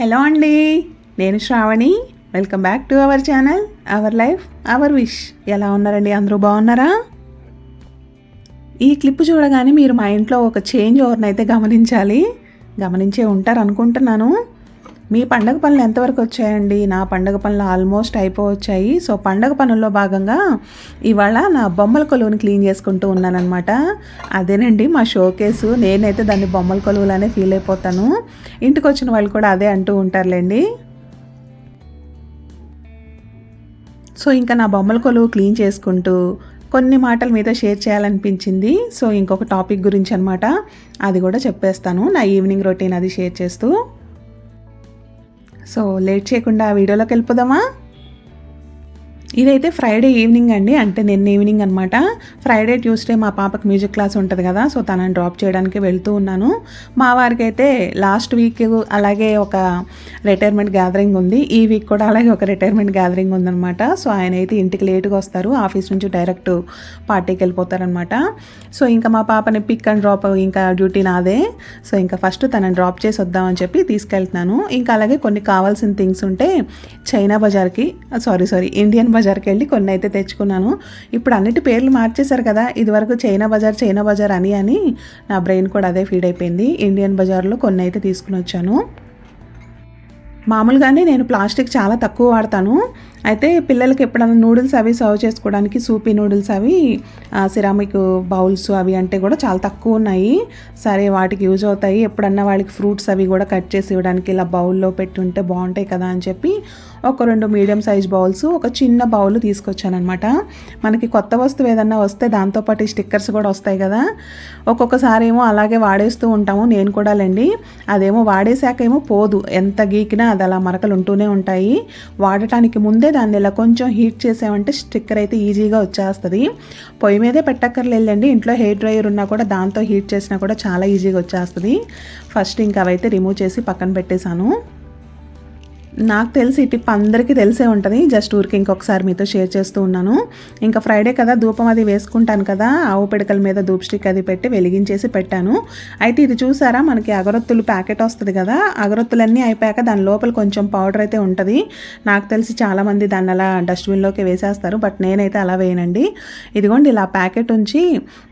Hello అండి నేను Sravani. Welcome back to our channel our life our wish ఎలా ఉన్నారండి? అందరూ బాగున్నారా? ఈ క్లిప్ చూడగానే మీరు మా ఇంట్లో ఒక చేంజ్ ఓవర్నైతే గమనించాలి. గమనించే ఉంటారు అనుకుంటున్నాను మీ పండగ పనులు ఎంతవరకు వచ్చాయండి? నా పండగ పనులు ఆల్మోస్ట్ అయిపోవచ్చాయి. సో పండగ పనుల్లో భాగంగా ఇవాళ నా బొమ్మల కొలువుని క్లీన్ చేసుకుంటూ ఉన్నానమాట అదేనండి మా షోకేసు. నేనైతే దాన్ని బొమ్మల కొలువులనే ఫీల్ అయిపోతాను. ఇంటికి వచ్చిన వాళ్ళు కూడా అదే అంటూ ఉంటారులేండి. సో ఇంకా నా బొమ్మల కొలువు క్లీన్ చేసుకుంటూ కొన్ని మాటలు మీతో షేర్ చేయాలనిపించింది. సో ఇంకొక టాపిక్ గురించి అనమాట అది కూడా చెప్పేస్తాను. నా ఈవినింగ్ రొటీన్ అది షేర్ చేస్తూ. సో లేట్ చేయకుండా వీడియోలోకి వెళ్ళిపోదామా? ఇదైతే ఫ్రైడే ఈవినింగ్ అండి. అంటే నిన్న ఈవినింగ్ అనమాట ఫ్రైడే ట్యూస్డే మా పాపకి మ్యూజిక్ క్లాస్ ఉంటుంది కదా సో తనని డ్రాప్ చేయడానికి వెళ్తూ ఉన్నాను. మా వారికి అయితే లాస్ట్ వీక్ అలాగే ఒక రిటైర్మెంట్ గ్యాదరింగ్ ఉంది. ఈ వీక్ కూడా అలాగే ఒక రిటైర్మెంట్ గ్యాదరింగ్ ఉందనమాట సో ఆయన అయితే ఇంటికి లేటుగా వస్తారు. ఆఫీస్ నుంచి డైరెక్ట్ పార్టీకి వెళ్ళిపోతారనమాట సో ఇంకా మా పాపని పిక్ అండ్ డ్రాప్ ఇంకా డ్యూటీ నాదే. సో ఇంకా ఫస్ట్ తనని డ్రాప్ చేసి వద్దామని చెప్పి తీసుకెళ్తున్నాను. ఇంకా అలాగే కొన్ని కావాల్సిన థింగ్స్ ఉంటే చైనా బజార్కి సారీ సారీ ఇండియన్ బజార్కి వెళ్ళి కొన్ని అయితే తెచ్చుకున్నాను. ఇప్పుడు అన్నిటి పేర్లు మార్చేశారు కదా ఇదివరకు చైనా బజార్ చైనా బజార్ అని అని నా బ్రెయిన్ కూడా అదే ఫీడ్ అయిపోయింది. ఇండియన్ బజార్లో కొన్ని అయితే తీసుకుని వచ్చాను. మామూలుగానే నేను ప్లాస్టిక్ చాలా తక్కువ వాడతాను. అయితే పిల్లలకి ఎప్పుడైనా నూడిల్స్ అవి సర్వ్ చేసుకోవడానికి సూపీ నూడిల్స్ అవి సిరామిక్ బౌల్స్ అవి అంటే కూడా చాలా తక్కువ ఉన్నాయి. సరే వాటికి యూజ్ అవుతాయి. ఎప్పుడన్నా వాళ్ళకి ఫ్రూట్స్ అవి కూడా కట్ చేసి ఇవ్వడానికి ఇలా బౌల్లో పెట్టి ఉంటే బాగుంటాయి కదా అని చెప్పి ఒక రెండు మీడియం సైజ్ బౌల్స్ ఒక చిన్న బౌల్ తీసుకొచ్చానమాట మనకి కొత్త వస్తువు ఏదన్నా వస్తే దాంతోపాటు స్టిక్కర్స్ కూడా వస్తాయి కదా. ఒక్కొక్కసారి ఏమో అలాగే వాడేస్తూ ఉంటాము. నేను కూడా లేండి. అదేమో వాడేశాక ఏమో పోదు. ఎంత గీకినా అది అలా మరకలు ఉంటూనే ఉంటాయి. వాడటానికి ముందే దాన్ని ఇలా కొంచెం హీట్ చేసామంటే స్టిక్కర్ అయితే ఈజీగా వచ్చేస్తుంది. పొయ్యి మీదే పెట్టక్కర్లేదండి ఇంట్లో హెయిర్ డ్రైయర్ ఉన్నా కూడా దాంతో హీట్ చేసినా కూడా చాలా ఈజీగా వచ్చేస్తుంది. ఫస్ట్ ఇంకా అవైతే రిమూవ్ చేసి పక్కన పెట్టేశాను. నాకు తెలిసి ఈ టిప్ అందరికీ తెలిసే ఉంటుంది. జస్ట్ ఊరికి ఇంకొకసారి మీతో షేర్ చేస్తూ ఉన్నాను. ఇంకా ఫ్రైడే కదా ధూపం అది వేసుకుంటాను కదా ఆవు పిడకల మీద ధూప్ స్టిక్ అది పెట్టి వెలిగించేసి పెట్టాను. అయితే ఇది చూసారా మనకి అగరొత్తులు ప్యాకెట్ వస్తుంది కదా అగరొత్తులన్నీ అయిపోయాక దాని లోపల కొంచెం పౌడర్ అయితే ఉంటుంది. నాకు తెలిసి చాలామంది దాన్ని అలా డస్ట్బిన్లోకి వేసేస్తారు బట్ నేనైతే అలా వేయనండి. ఇదిగోండి ఇలా ప్యాకెట్ ఉంచి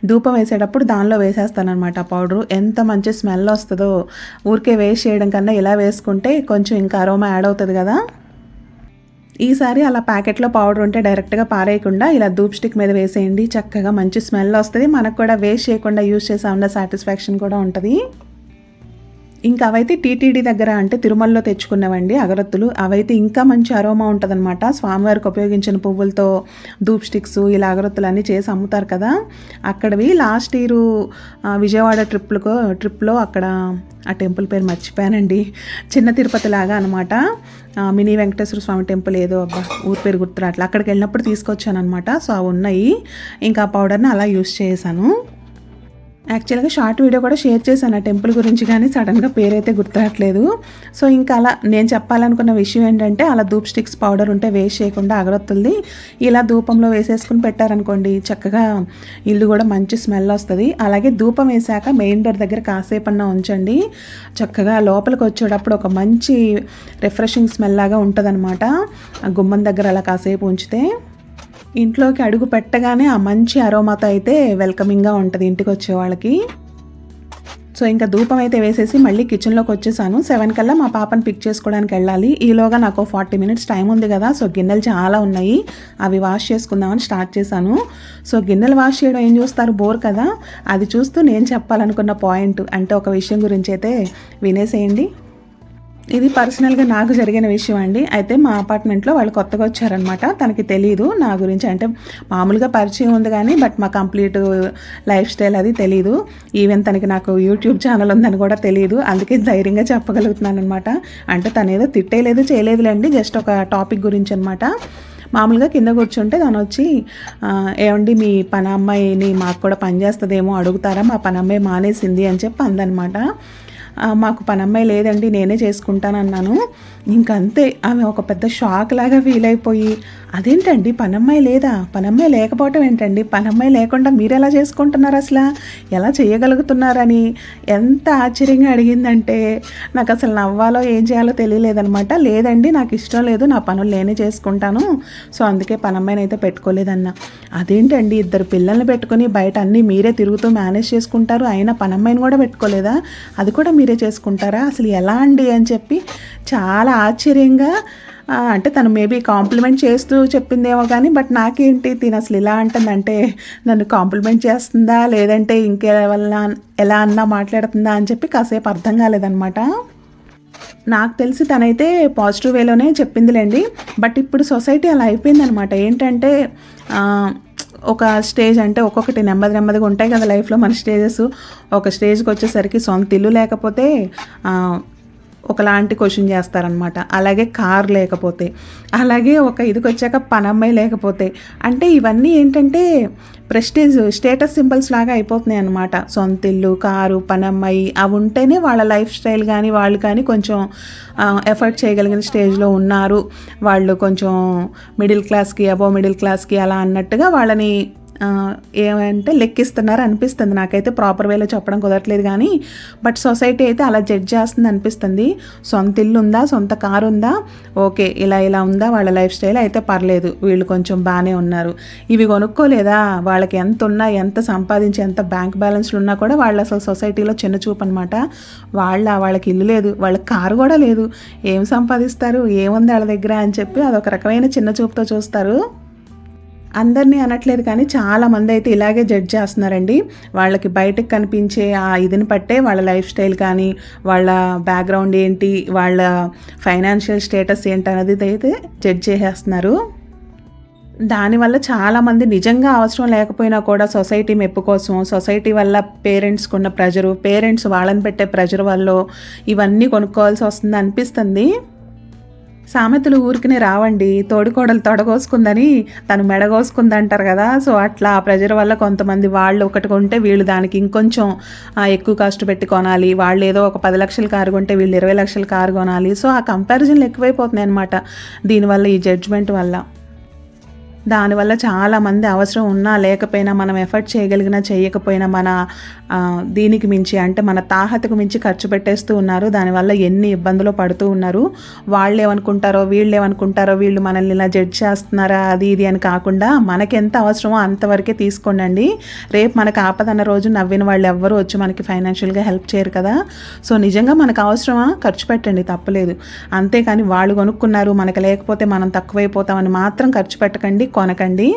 ధూపం వేసేటప్పుడు దానిలో వేసేస్తాను అనమాట పౌడరు. ఎంత మంచి స్మెల్ వస్తుందో. ఊరికే వేస్ట్ చేయడం కన్నా ఇలా వేసుకుంటే కొంచెం ఇంకా అరోమా యాడ్ అవుతుంది కదా? ఈసారి అలా ప్యాకెట్లో పౌడర్ ఉంటే డైరెక్ట్గా పారేయకుండా ఇలా ధూప్ స్టిక్ మీద వేసేయండి. చక్కగా మంచి స్మెల్ వస్తుంది. మనకు కూడా వేస్ట్ చేయకుండా యూజ్ చేసామన్న సాటిస్ఫాక్షన్ కూడా ఉంటుంది. ఇంకా అవైతే టీటీడీ దగ్గర అంటే తిరుమలలో తెచ్చుకున్నవండి అగరత్తులు. అవైతే ఇంకా మంచి అరోమా ఉంటుందన్నమాట. స్వామివారికి ఉపయోగించిన పువ్వులతో ధూప్ స్టిక్స్ ఇలా అగరత్తులు అన్నీ చేసి అమ్ముతారు కదా. అక్కడవి లాస్ట్ ఇయర్ విజయవాడ ట్రిప్లకు ట్రిప్లో అక్కడ ఆ టెంపుల్ పేరు మర్చిపోయానండి. చిన్న తిరుపతి లాగా అనమాట మినీ వెంకటేశ్వర స్వామి టెంపుల్ ఏదో అబ్బా ఊరి పేరు గుర్తురాట్లా. అక్కడికి వెళ్ళినప్పుడు తీసుకొచ్చాను అనమాట సో అవి ఉన్నాయి. ఇంకా ఆ పౌడర్ని అలా యూస్ చేశాను. యాక్చువల్గా షార్ట్ వీడియో కూడా షేర్ చేశాను. ఆ టెంపుల్ గురించి కానీ సడన్గా పేరైతే గుర్తురాట్లేదు సో ఇంకా అలా నేను చెప్పాలనుకున్న విషయం ఏంటంటే అలా ధూప్ స్టిక్స్ పౌడర్ ఉంటే వేస్ట్ చేయకుండా అగరొత్తుల్ది ఇలా ధూపంలో వేసేసుకుని పెట్టారనుకోండి చక్కగా ఇల్లు కూడా మంచి స్మెల్ వస్తుంది. అలాగే ధూపం వేసాక మెయిన్ డోర్ దగ్గర కాసేపు అన్నా ఉంచండి. చక్కగా లోపలికి వచ్చేటప్పుడు ఒక మంచి రిఫ్రెషింగ్ స్మెల్ లాగా ఉంటుంది గుమ్మం దగ్గర అలా కాసేపు ఉంచితే. ఇంట్లోకి అడుగు పెట్టగానే ఆ మంచి అరోమాతో అయితే వెల్కమింగ్గా ఉంటుంది ఇంటికి వచ్చే వాళ్ళకి సో ఇంకా ధూపం అయితే వేసేసి మళ్ళీ కిచెన్లోకి వచ్చేసాను. సెవెన్ కల్లా మా పాపను పిక్ చేసుకోవడానికి వెళ్ళాలి. ఈలోగా నాకు ఫార్టీ మినిట్స్ టైం ఉంది కదా సో గిన్నెలు చాలా ఉన్నాయి. అవి వాష్ చేసుకుందామని స్టార్ట్ చేశాను. సో గిన్నెలు వాష్ చేయడం ఏం చూస్తారు? బోర్ కదా. అది చూస్తూ నేను చెప్పాలనుకున్న పాయింట్. అంటే ఒక విషయం గురించి అయితే వినేసేయండి. ఇది పర్సనల్గా నాకు జరిగిన విషయం అండి. అయితే మా అపార్ట్మెంట్లో వాళ్ళు కొత్తగా వచ్చారనమాట తనకి తెలియదు నా గురించి. అంటే మామూలుగా పరిచయం ఉంది కానీ బట్ మా కంప్లీట్ లైఫ్ స్టైల్ అది తెలియదు ఈవెన్ తనకి నాకు యూట్యూబ్ ఛానల్ ఉందని కూడా తెలియదు అందుకే ధైర్యంగా చెప్పగలుగుతున్నాను అనమాట అంటే తను ఏదో తిట్టేయలేదు చేయలేదులేండి జస్ట్ ఒక టాపిక్ గురించి అనమాట మామూలుగా కింద కూర్చుంటే తను వచ్చి ఏమండి మీ పని అమ్మాయిని మాకు కూడా పనిచేస్తుందేమో అడుగుతారా? మా పని అమ్మాయి మానేసింది అని చెప్పి అందనమాట మాకు పని అమ్మాయి లేదండి నేనే చేసుకుంటానన్నాను. ఇంకంతే ఆమె ఒక పెద్ద షాక్ లాగా ఫీల్ అయిపోయి అదేంటండి? పనమ్మాయి లేదా? పనమ్మాయి లేకపోవటం ఏంటండి? పనమ్మాయి లేకుండా మీరు ఎలా చేసుకుంటున్నారు అసలు? ఎలా చేయగలుగుతున్నారని ఎంత ఆశ్చర్యంగా అడిగిందంటే నాకు అసలు నవ్వాలో ఏం చేయాలో తెలియలేదనమాట లేదండి నాకు ఇష్టం లేదు నా పనులు నేనే చేసుకుంటాను. సో అందుకే పనమ్మాయిని అయితే పెట్టుకోలేదన్న. అదేంటండి? ఇద్దరు పిల్లల్ని పెట్టుకొని బయట అన్నీ మీరే తిరుగుతూ మేనేజ్ చేసుకుంటారు. అయినా పనమ్మాయిని కూడా పెట్టుకోలేదా? అది కూడా మీరే చేసుకుంటారా? అసలు ఎలా అండి అని చెప్పి చాలా ఆశ్చర్యంగా అంటే తను మేబీ కాంప్లిమెంట్ చేస్తూ చెప్పిందేమో కానీ బట్ నాకేంటి తిను అసలు ఇలా అంటుందంటే నన్ను కాంప్లిమెంట్ చేస్తుందా? లేదంటే ఇంకెవల్లా ఎలా అన్నా మాట్లాడుతుందా? అని చెప్పి కాసేపు అర్థం కాలేదనమాట నాకు తెలిసి తనైతే పాజిటివ్ వేలోనే చెప్పిందిలేండి. బట్ ఇప్పుడు సొసైటీ అలా అయిపోయిందనమాట ఏంటంటే ఒక స్టేజ్ అంటే ఒక్కొక్కటి నెమ్మది నెమ్మదిగా ఉంటాయి కదా లైఫ్లో మన స్టేజెస్. ఒక స్టేజ్కి వచ్చేసరికి సొంత ఇల్లు లేకపోతే ఒకలాంటి క్వశ్చన్ చేస్తారనమాట అలాగే కార్ లేకపోతే అలాగే ఒక ఇదికి వచ్చాక పనమ్మాయి లేకపోతే అంటే ఇవన్నీ ఏంటంటే ప్రెస్టేజ్ స్టేటస్ సింబల్స్ లాగా అయిపోతున్నాయి అనమాట సొంత ఇల్లు కారు పనమ్మాయి అవి ఉంటేనే వాళ్ళ లైఫ్ స్టైల్ కానీ వాళ్ళు కానీ కొంచెం ఎఫర్ట్ చేయగలిగిన స్టేజ్లో ఉన్నారు. వాళ్ళు కొంచెం మిడిల్ క్లాస్కి అబో మిడిల్ క్లాస్కి అలా అన్నట్టుగా వాళ్ళని ఏమంటే లెక్కిస్తున్నారు అనిపిస్తుంది. నాకైతే ప్రాపర్ వేలో చెప్పడం కుదరట్లేదు కానీ బట్ సొసైటీ అయితే అలా జడ్జ్ చేస్తుంది అనిపిస్తుంది. సొంత ఇల్లు ఉందా సొంత కారు ఉందా? ఓకే ఇలా ఇలా ఉందా? వాళ్ళ లైఫ్ స్టైల్ అయితే పర్లేదు. వీళ్ళు కొంచెం బాగానే ఉన్నారు. ఇవి కొనుక్కోలేదా? వాళ్ళకి ఎంత ఉన్నా ఎంత సంపాదించి ఎంత బ్యాంక్ బ్యాలెన్స్లు ఉన్నా కూడా వాళ్ళు అసలు సొసైటీలో చిన్న చూపు అనమాట వాళ్ళ వాళ్ళకి ఇల్లు లేదు వాళ్ళకి కారు కూడా లేదు. ఏం సంపాదిస్తారు? ఏముంది వాళ్ళ దగ్గర అని చెప్పి అదొక రకమైన చిన్న చూపుతో చూస్తారు. అందరినీ అనట్లేదు కానీ చాలా మంది అయితే ఇలాగే జడ్జ్ చేస్తున్నారండి. వాళ్ళకి బయటకు కనిపించే ఆ ఇదిని పట్టే వాళ్ళ లైఫ్ స్టైల్ కానీ వాళ్ళ బ్యాక్గ్రౌండ్ ఏంటి వాళ్ళ ఫైనాన్షియల్ స్టేటస్ ఏంటి అనేది అయితే జడ్జ్ చేసేస్తున్నారు. దానివల్ల చాలామంది నిజంగా అవసరం లేకపోయినా కూడా సొసైటీ మెప్పు కోసం సొసైటీ వల్ల పేరెంట్స్కి ఉన్న ప్రెజరు పేరెంట్స్ వాళ్ళని పెట్టే ప్రెజర్ వల్ల ఇవన్నీ కొనుక్కోవాల్సి వస్తుంది అనిపిస్తుంది. సామెతలు ఊరికనే రావండి. తోడికోడలు తొడగోసుకుందని తను మెడగోసుకుంది అంటారు కదా. సో అట్లా ఆ ప్రెజర్ వల్ల కొంతమంది వాళ్ళు ఒకటి కొంటే వీళ్ళు దానికి ఇంకొంచెం ఎక్కువ కాస్ట్ పెట్టి కొనాలి. వాళ్ళు ఏదో ఒక పది లక్షల కారు కొంటే వీళ్ళు ఇరవై లక్షల కారు కొనాలి. సో ఆ కంపారిజన్లు ఎక్కువైపోతున్నాయి అనమాట దీనివల్ల ఈ జడ్జ్మెంట్ వల్ల. దానివల్ల చాలామంది అవసరం ఉన్నా లేకపోయినా మనం ఎఫర్ట్ చేయగలిగినా చేయకపోయినా మన దీనికి మించి అంటే మన తాహతకు మించి ఖర్చు పెట్టేస్తూ ఉన్నారు. దానివల్ల ఎన్ని ఇబ్బందులు పడుతూ ఉన్నారు. వాళ్ళు ఏమనుకుంటారో వీళ్ళు ఏమనుకుంటారో వీళ్ళు మనల్ని ఇలా జడ్జ్ చేస్తున్నారా అది ఇది అని కాకుండా మనకెంత అవసరమో అంతవరకే తీసుకోండి రేపు మనకు ఆపదన్న రోజు నవ్విన వాళ్ళు ఎవ్వరూ వచ్చి మనకి ఫైనాన్షియల్గా హెల్ప్ చేయరు కదా. సో నిజంగా మనకు అవసరమా? ఖర్చు పెట్టండి తప్పలేదు. అంతేకాని వాళ్ళు కొనుక్కున్నారు మనకు లేకపోతే మనం తక్కువైపోతామని మాత్రం ఖర్చు పెట్టకండి. కొనకండి.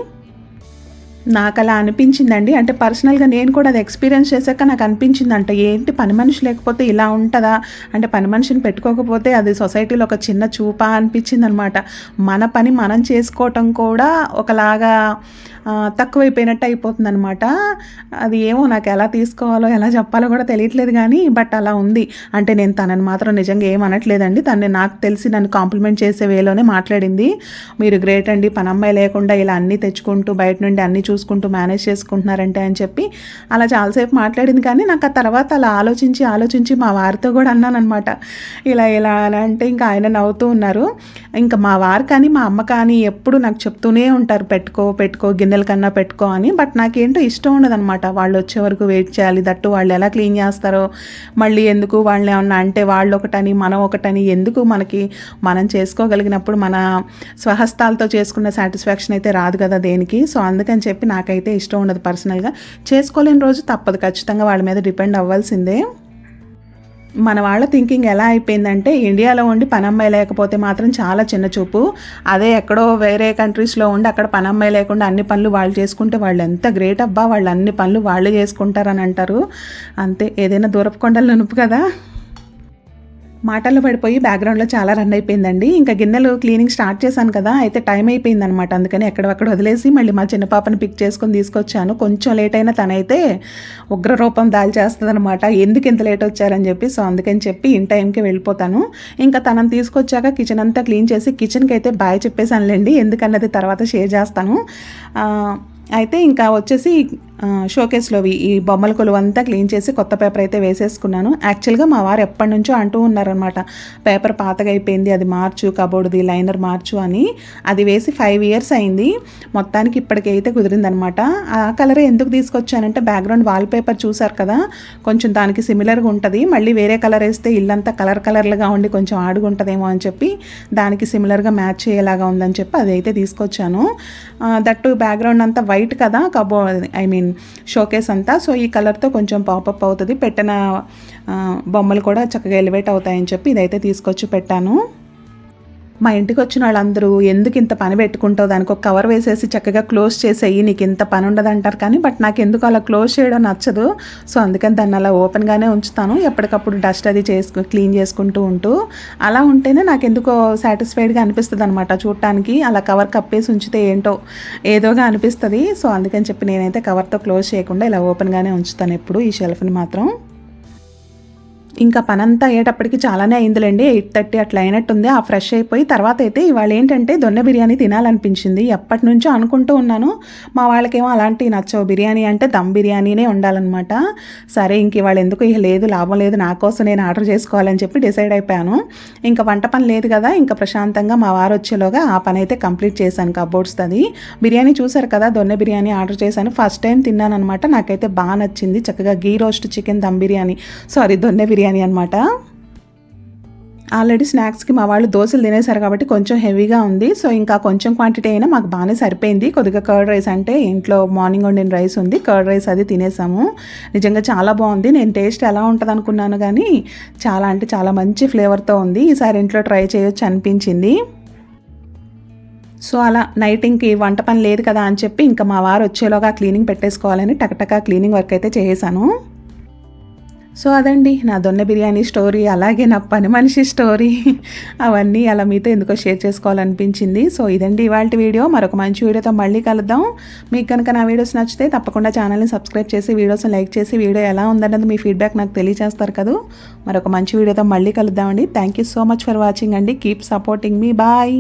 నాకు అలా అనిపించిందండి. అంటే పర్సనల్గా నేను కూడా అది ఎక్స్పీరియన్స్ చేశాక నాకు అనిపించింది అంటే ఏంటి పని మనిషి లేకపోతే ఇలా ఉంటుందా? అంటే పని మనిషిని పెట్టుకోకపోతే అది సొసైటీలో ఒక చిన్న చూపా అనిపించింది అనమాట మన పని మనం చేసుకోవటం కూడా ఒకలాగా తక్కువైపోయినట్టు అయిపోతుంది అనమాట అది ఏమో నాకు ఎలా తీసుకోవాలో ఎలా చెప్పాలో కూడా తెలియట్లేదు కానీ బట్ అలా ఉంది. అంటే నేను తనని మాత్రం నిజంగా ఏం అనట్లేదండి. నాకు తెలిసి నన్ను కాంప్లిమెంట్ చేసే వేలోనే మాట్లాడింది. మీరు గ్రేట్ అండి పని అమ్మాయి లేకుండా ఇలా అన్నీ తెచ్చుకుంటూ బయట నుండి అన్నీ చూసుకుంటూ మేనేజ్ చేసుకుంటున్నారంటే అని చెప్పి అలా చాలాసేపు మాట్లాడింది. కానీ నాకు ఆ తర్వాత అలా ఆలోచించి ఆలోచించి మా వారితో కూడా అన్నానమాట ఇలా ఇలా అలా అంటే ఇంకా ఆయన నవ్వుతూ ఉన్నారు. ఇంకా మా వారు కానీ మా అమ్మ కానీ ఎప్పుడు నాకు చెప్తూనే ఉంటారు. పెట్టుకో పెట్టుకో గిన్నె కన్నా పెట్టుకో అని. బట్ నాకేంటో ఇష్టం ఉండదన్నమాట. వాళ్ళు వచ్చే వరకు వెయిట్ చేయాలి. దట్టు వాళ్ళు ఎలా క్లీన్ చేస్తారో. మళ్ళీ ఎందుకు వాళ్ళని ఏమన్నా అంటే వాళ్ళు ఒకటని మనం ఒకటని ఎందుకు మనకి మనం చేసుకోగలిగినప్పుడు మన స్వహస్తాలతో చేసుకున్న సాటిస్ఫాక్షన్ అయితే రాదు కదా దేనికి. సో అందుకని చెప్పి నాకైతే ఇష్టం ఉండదు పర్సనల్గా. చేసుకోలేని రోజు తప్పదు. ఖచ్చితంగా వాళ్ళ మీద డిపెండ్ అవ్వాల్సిందే. మన వాళ్ళ థింకింగ్ ఎలా అయిపోయిందంటే ఇండియాలో ఉండి పనమ్మాయి లేకపోతే మాత్రం చాలా చిన్న చూపు. అదే ఎక్కడో వేరే కంట్రీస్లో ఉండి అక్కడ పనమ్మాయి లేకుండా అన్ని పనులు వాళ్ళు చేసుకుంటే వాళ్ళు ఎంత గ్రేట్ అబ్బా వాళ్ళు అన్ని పనులు వాళ్ళు చేసుకుంటారని అంటారు. అంతే ఏదైనా దూరపు కొండలు నునుపు కదా? మాటల్లో పడిపోయి బ్యాక్గ్రౌండ్లో చాలా రన్ అయిపోయిందండి. ఇంకా గిన్నెలు క్లీనింగ్ స్టార్ట్ చేశాను కదా అయితే టైం అయిపోయింది అనమాట అందుకని ఎక్కడక్కడ వదిలేసి మళ్ళీ మా చిన్న పాపని పిక్ చేసుకొని తీసుకొచ్చాను. కొంచెం లేట్ అయినా తనైతే ఉగ్ర రూపం దాల్చేస్తుంది అనమాట ఎందుకు ఇంత లేట్ వచ్చారని చెప్పి సో అందుకని చెప్పి ఇన్ టైంకి వెళ్ళిపోతాను. ఇంకా తనని తీసుకొచ్చాక కిచెన్ అంతా క్లీన్ చేసి కిచెన్కి అయితే బాయ్ చెప్పేసానులేండి ఎందుకన్నది తర్వాత షేర్ చేస్తాను. అయితే ఇంకా వచ్చేసి షోకేస్లోవి ఈ బొమ్మల కొలువంతా క్లీన్ చేసి కొత్త పేపర్ అయితే వేసేసుకున్నాను. యాక్చువల్గా మా వారు ఎప్పటి నుంచో అంటూ ఉన్నారనమాట పేపర్ పాతగా అయిపోయింది అది మార్చు కబోర్డ్ది లైనర్ మార్చు అని. అది వేసి ఫైవ్ ఇయర్స్ అయింది. మొత్తానికి ఇప్పటికైతే కుదిరిందనమాట ఆ కలరే ఎందుకు తీసుకొచ్చానంటే బ్యాక్గ్రౌండ్ వాల్ పేపర్ చూసారు కదా కొంచెం దానికి సిమిలర్గా ఉంటుంది. మళ్ళీ వేరే కలర్ వేస్తే ఇల్లంతా కలర్ కలర్లుగా ఉండి కొంచెం ఆడుగుంటుందేమో అని చెప్పి దానికి సిమిలర్గా మ్యాచ్ అయ్యేలాగా ఉందని చెప్పి అదైతే తీసుకొచ్చాను. దట్టు బ్యాక్గ్రౌండ్ అంతా వైట్ కదా కబో ఐ మీన్ షోకేస్ అంతా. సో ఈ కలర్తో కొంచెం పాపప్ అవుతుంది. పెట్టిన బొమ్మలు కూడా చక్కగా ఎలివేట్ అవుతాయని చెప్పి ఇదైతే తీసుకొచ్చి పెట్టాను. మా ఇంటికి వచ్చిన వాళ్ళందరూ ఎందుకు ఇంత పని పెట్టుకుంటావు? దానికి ఒక కవర్ వేసేసి చక్కగా క్లోజ్ చేసేయి నీకు ఇంత పని ఉండదు అంటారు కానీ బట్ నాకు ఎందుకు అలా క్లోజ్ చేయడం నచ్చదు. సో అందుకని దాన్ని అలా ఓపెన్గానే ఉంచుతాను. ఎప్పటికప్పుడు డస్ట్ అది చేసుకు క్లీన్ చేసుకుంటూ ఉంటూ. అలా ఉంటేనే నాకు ఎందుకో సాటిస్ఫైడ్గా అనిపిస్తుంది అనమాట చూడటానికి అలా కవర్ కప్పేసి ఉంచితే ఏంటో ఏదోగా అనిపిస్తుంది. సో అందుకని చెప్పి నేనైతే కవర్తో క్లోజ్ చేయకుండా ఇలా ఓపెన్గానే ఉంచుతాను ఎప్పుడు ఈ షెల్ఫ్ని మాత్రం. ఇంకా పనంతా అయ్యేటప్పటికి చాలానే అయిందిలేండి. ఎయిట్ థర్టీ అట్లా అయినట్టుంది. ఆ ఫ్రెష్ అయిపోయి తర్వాత అయితే ఇవాళ ఏంటంటే దొన్నె బిర్యానీ తినాలనిపించింది. ఎప్పటి నుంచో అనుకుంటూ ఉన్నాను. మా వాళ్ళకేమో అలాంటివి నచ్చవు. బిర్యానీ అంటే దమ్ బిర్యానీనే ఉండాలన్నమాట. సరే ఇంక ఇవాళ ఎందుకు ఇక లేదు లాభం లేదు నా కోసం నేను ఆర్డర్ చేసుకోవాలని చెప్పి డిసైడ్ అయిపోయాను. ఇంకా వంట పని లేదు కదా ఇంకా ప్రశాంతంగా మా వారు వచ్చేలోగా ఆ పని అయితే కంప్లీట్ చేశాను కబోర్డ్స్ అది బిర్యానీ చూసారు కదా దొన్నె బిర్యానీ ఆర్డర్ చేశాను. ఫస్ట్ టైం తిన్నాను అనమాట నాకైతే బాగా నచ్చింది. చక్కగా ghee roast chicken dum biryani. Sorry donne biryani biryani అనమాట ఆల్రెడీ స్నాక్స్కి మా వాళ్ళు దోశలు తినేశారు కాబట్టి కొంచెం హెవీగా ఉంది. సో ఇంకా కొంచెం క్వాంటిటీ అయినా మాకు బాగానే సరిపోయింది. కొద్దిగా కర్డ్ రైస్ అంటే ఇంట్లో మార్నింగ్ వండిన రైస్ ఉంది. కర్డ్ రైస్ అది తినేసాము. నిజంగా చాలా బాగుంది. నేను టేస్ట్ ఎలా ఉంటుంది అనుకున్నాను కానీ చాలా అంటే చాలా మంచి ఫ్లేవర్తో ఉంది. ఈసారి ఇంట్లో ట్రై చేయొచ్చు అనిపించింది. సో అలా నైట్ ఇంక వంట పని లేదు కదా అని చెప్పి ఇంకా మా వారు వచ్చేలోగా క్లీనింగ్ పెట్టేసుకోవాలని టకటకా క్లీనింగ్ వర్క్ అయితే చేసేసాను. సో అదండి నా దొన్న బిర్యానీ స్టోరీ అలాగే నా పని మనిషి స్టోరీ. అవన్నీ అలా మీతో ఎందుకో షేర్ చేసుకోవాలనిపించింది. సో ఇదండి ఇవాళ వీడియో. మరొక మంచి వీడియోతో మళ్ళీ కలుద్దాం. మీకు కనుక నా వీడియోస్ నచ్చితే తప్పకుండా ఛానల్ని సబ్స్క్రైబ్ చేసి వీడియోస్ని లైక్ చేసి వీడియో ఎలా ఉందన్నది మీ ఫీడ్బ్యాక్ నాకు తెలియజేస్తారు కదా. మరొక మంచి వీడియోతో మళ్ళీ కలుద్దామండి. Thank you so much for watching అండి. కీప్ సపోర్టింగ్ మీ. బాయ్.